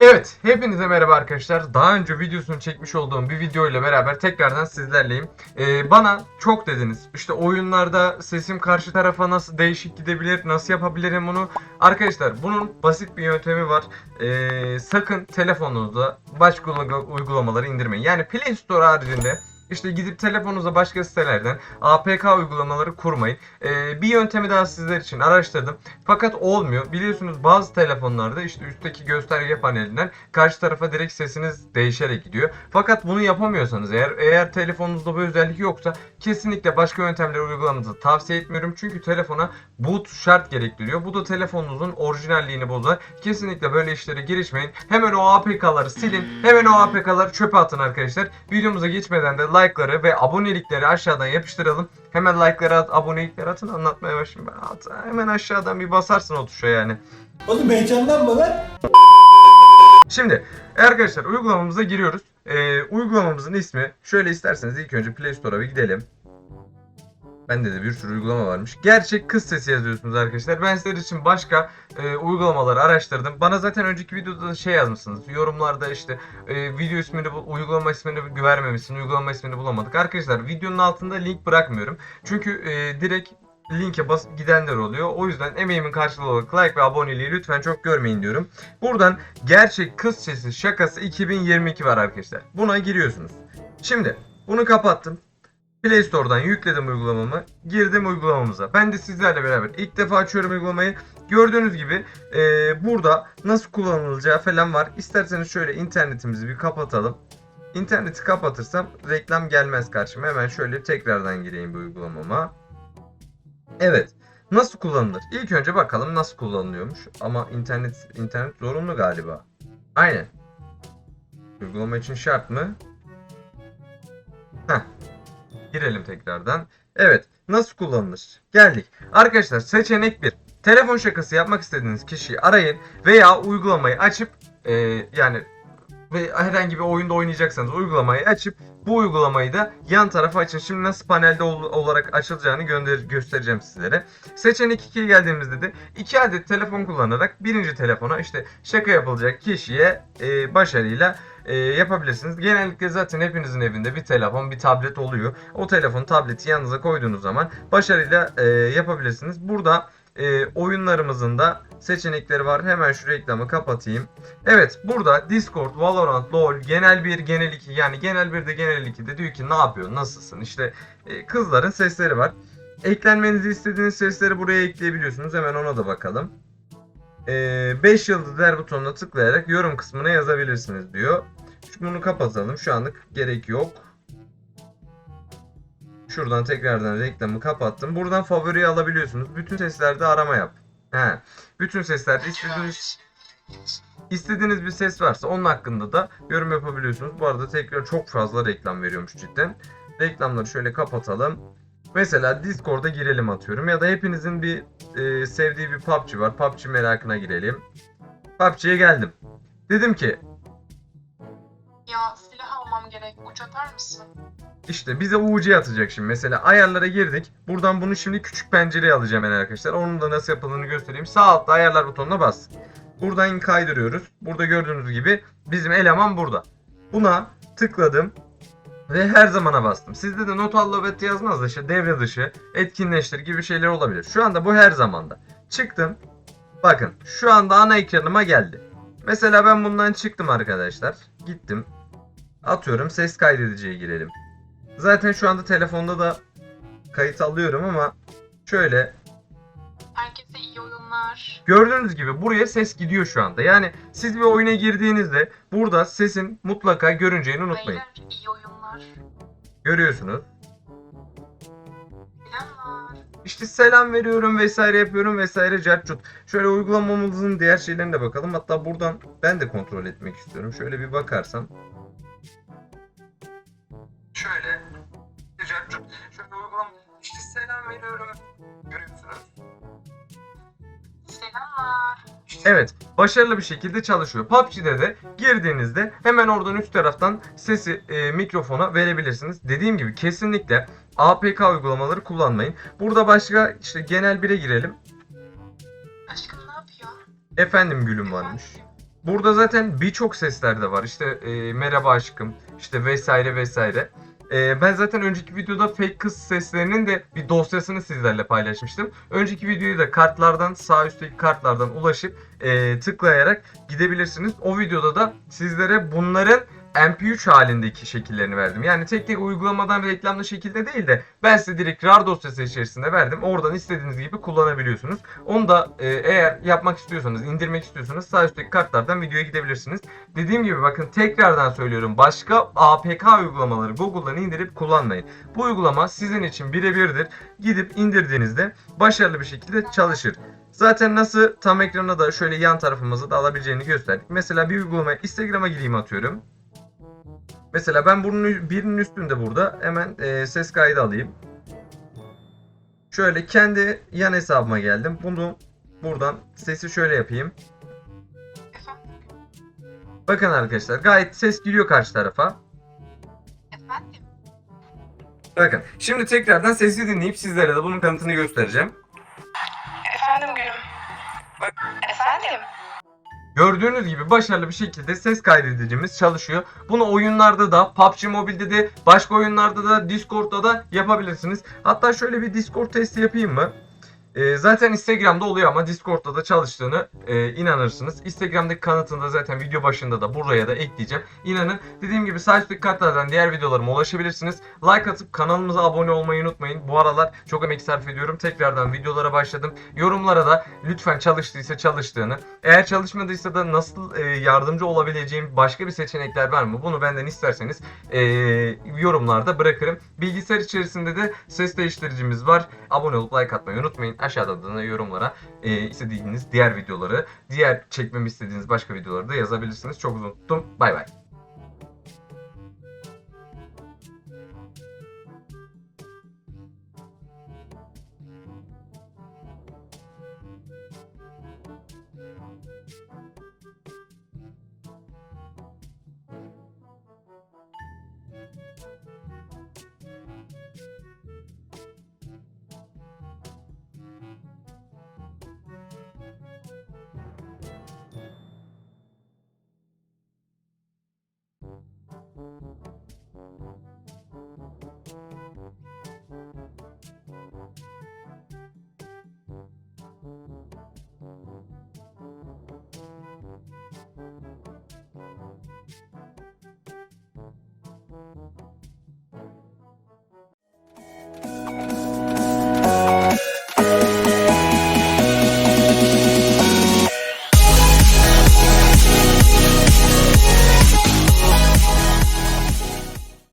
Evet, hepinize merhaba arkadaşlar. Daha önce videosunu çekmiş olduğum bir video ile beraber tekrardan sizlerleyim. Ee, bana çok dediniz. İşte oyunlarda sesim karşı tarafa nasıl değişik gidebilir, nasıl yapabilirim bunu. Arkadaşlar bunun basit bir yöntemi var. Ee, sakın telefonunuzda başka uygula- uygulamaları indirmeyin. Yani Play Store haricinde işte gidip telefonunuza başka sitelerden APK uygulamaları kurmayın. Ee, bir yöntemi daha sizler için araştırdım. Fakat olmuyor. Biliyorsunuz bazı telefonlarda işte üstteki gösterge panelinden karşı tarafa direkt sesiniz değişerek gidiyor. Fakat bunu yapamıyorsanız eğer eğer telefonunuzda bu özellik yoksa kesinlikle başka yöntemleri uygulamanızı tavsiye etmiyorum. Çünkü telefona boot şart gerektiriyor. Bu da telefonunuzun orijinalliğini bozar. Kesinlikle böyle işlere girişmeyin. Hemen o APK'ları silin. Hemen o APK'ları çöpe atın arkadaşlar. Videomuza geçmeden de like'ları ve abonelikleri aşağıdan yapıştıralım. Hemen like'ları at, abonelikleri atın anlatmaya başlayayım. Ben at, hemen aşağıdan bir basarsın o tuşa yani. Oğlum heyecanlanma lan. Şimdi arkadaşlar uygulamamıza giriyoruz. Ee, uygulamamızın ismi şöyle isterseniz ilk önce Play Store'a bir gidelim. Bende de bir sürü uygulama varmış. Gerçek kız sesi yazıyorsunuz arkadaşlar. Ben sizler için başka e, uygulamaları araştırdım. Bana zaten önceki videoda da şey yazmışsınız. Yorumlarda işte e, video ismini, uygulama ismini güvermemişsin, uygulama ismini bulamadık. Arkadaşlar videonun altında link bırakmıyorum. Çünkü e, direkt linke basıp gidenler oluyor. O yüzden emeğimin karşılığı olarak like ve aboneliği lütfen çok görmeyin diyorum. Buradan gerçek kız sesi şakası 2022 var arkadaşlar. Buna giriyorsunuz. Şimdi bunu kapattım. Play Store'dan yükledim uygulamamı. Girdim uygulamamıza. Ben de sizlerle beraber ilk defa açıyorum uygulamayı. Gördüğünüz gibi e, burada nasıl kullanılacağı falan var. İsterseniz şöyle internetimizi bir kapatalım. İnterneti kapatırsam reklam gelmez karşıma. Hemen şöyle tekrardan gireyim bu uygulamama. Evet. Nasıl kullanılır? İlk önce bakalım nasıl kullanılıyormuş. Ama internet internet zorunlu galiba. Aynen. Uygulama için şart mı? Heh. Girelim tekrardan. Evet. Nasıl kullanılır? Geldik. Arkadaşlar seçenek 1. Telefon şakası yapmak istediğiniz kişiyi arayın veya uygulamayı açıp e, yani ve herhangi bir oyunda oynayacaksanız uygulamayı açıp bu uygulamayı da yan tarafa açın. Şimdi nasıl panelde ol- olarak açılacağını gönder göstereceğim sizlere. Seçenek 2'ye geldiğimizde de 2 adet telefon kullanarak birinci telefona işte şaka yapılacak kişiye e, başarıyla e, yapabilirsiniz. Genellikle zaten hepinizin evinde bir telefon, bir tablet oluyor. O telefon, tableti yanınıza koyduğunuz zaman başarıyla e, yapabilirsiniz. Burada e, oyunlarımızın da seçenekleri var. Hemen şu reklamı kapatayım. Evet burada Discord, Valorant, LoL, genel 1, genel 2 yani genel 1 de genel 2 de diyor ki ne yapıyorsun, nasılsın? İşte e, kızların sesleri var. Eklenmenizi istediğiniz sesleri buraya ekleyebiliyorsunuz. Hemen ona da bakalım. 5 yıldız der butonuna tıklayarak yorum kısmına yazabilirsiniz diyor. Bunu kapatalım. Şu anlık gerek yok. Şuradan tekrardan reklamı kapattım. Buradan favoriyi alabiliyorsunuz. Bütün seslerde arama yap. He. Bütün seslerde istediğiniz istediğiniz bir ses varsa onun hakkında da yorum yapabiliyorsunuz. Bu arada tekrar çok fazla reklam veriyormuş cidden. Reklamları şöyle kapatalım. Mesela Discord'a girelim atıyorum ya da hepinizin bir e, sevdiği bir PUBG var. PUBG merakına girelim. PUBG'ye geldim. Dedim ki Ya silah almam gerek. Uç atar mısın? işte bize UC atacak şimdi. Mesela ayarlara girdik. Buradan bunu şimdi küçük pencereye alacağım ben arkadaşlar. Onun da nasıl yapıldığını göstereyim. Sağ altta ayarlar butonuna bas. Buradan kaydırıyoruz. Burada gördüğünüz gibi bizim eleman burada. Buna tıkladım ve her zamana bastım. Sizde de not al lobet yazmaz da devre dışı, etkinleştir gibi şeyler olabilir. Şu anda bu her zamanda. Çıktım. Bakın şu anda ana ekranıma geldi. Mesela ben bundan çıktım arkadaşlar. Gittim. Atıyorum ses kaydediciye girelim. Zaten şu anda telefonda da kayıt alıyorum ama şöyle Herkese iyi oyunlar. gördüğünüz gibi buraya ses gidiyor şu anda. Yani siz bir oyuna girdiğinizde burada sesin mutlaka görüneceğini unutmayın. Beyler iyi oyunlar. Görüyorsunuz. Selamlar. İşte selam veriyorum vesaire yapıyorum vesaire cartcut. Şöyle uygulamamızın diğer şeylerine de bakalım. Hatta buradan ben de kontrol etmek istiyorum. Şöyle bir bakarsam. Şöyle. Cartcut. Şöyle uygulam. İşte selam veriyorum. Görüyorsunuz. Selamlar. Evet, başarılı bir şekilde çalışıyor. PUBG'de de girdiğinizde hemen oradan üst taraftan sesi e, mikrofona verebilirsiniz. Dediğim gibi kesinlikle APK uygulamaları kullanmayın. Burada başka işte genel bire girelim. Aşkım ne yapıyor? Efendim gülüm varmış. Burada zaten birçok sesler de var. İşte e, merhaba aşkım, işte vesaire vesaire. E, ben zaten önceki videoda fake kız seslerinin de bir dosyasını sizlerle paylaşmıştım. Önceki videoyu da kartlardan sağ üstteki kartlardan ulaşıp e, tıklayarak gidebilirsiniz. O videoda da sizlere bunların MP3 halindeki şekillerini verdim. Yani tek tek uygulamadan reklamlı şekilde değil de ben size direkt RAR dosyası içerisinde verdim. Oradan istediğiniz gibi kullanabiliyorsunuz. Onu da e, eğer yapmak istiyorsanız, indirmek istiyorsanız sağ üstteki kartlardan videoya gidebilirsiniz. Dediğim gibi bakın tekrardan söylüyorum. Başka APK uygulamaları Google'dan indirip kullanmayın. Bu uygulama sizin için birebirdir. Gidip indirdiğinizde başarılı bir şekilde çalışır. Zaten nasıl tam ekrana da şöyle yan tarafımızı da alabileceğini gösterdik. Mesela bir uygulamaya Instagram'a gireyim atıyorum. Mesela ben bunun birinin üstünde burada hemen e, ses kaydı alayım. Şöyle kendi yan hesabıma geldim. Bunu buradan sesi şöyle yapayım. Efendim? Bakın arkadaşlar gayet ses giriyor karşı tarafa. Efendim? Bakın şimdi tekrardan sesi dinleyip sizlere de bunun kanıtını göstereceğim. Gördüğünüz gibi başarılı bir şekilde ses kaydedicimiz çalışıyor. Bunu oyunlarda da, PUBG Mobile'de de, başka oyunlarda da, Discord'da da yapabilirsiniz. Hatta şöyle bir Discord testi yapayım mı? Ee, zaten Instagram'da oluyor ama Discord'da da çalıştığını e, inanırsınız. Instagram'daki kanıtını da zaten video başında da buraya da ekleyeceğim. İnanın dediğim gibi sağ üstteki diğer videolarıma ulaşabilirsiniz. Like atıp kanalımıza abone olmayı unutmayın. Bu aralar çok emek sarf ediyorum. Tekrardan videolara başladım. Yorumlara da lütfen çalıştıysa çalıştığını, eğer çalışmadıysa da nasıl e, yardımcı olabileceğim başka bir seçenekler var mı? Bunu benden isterseniz e, yorumlarda bırakırım. Bilgisayar içerisinde de ses değiştiricimiz var. Abone olup like atmayı unutmayın. Aşağıda da yorumlara e, istediğiniz diğer videoları, diğer çekmemi istediğiniz başka videoları da yazabilirsiniz. Çok uzun. Bay bay.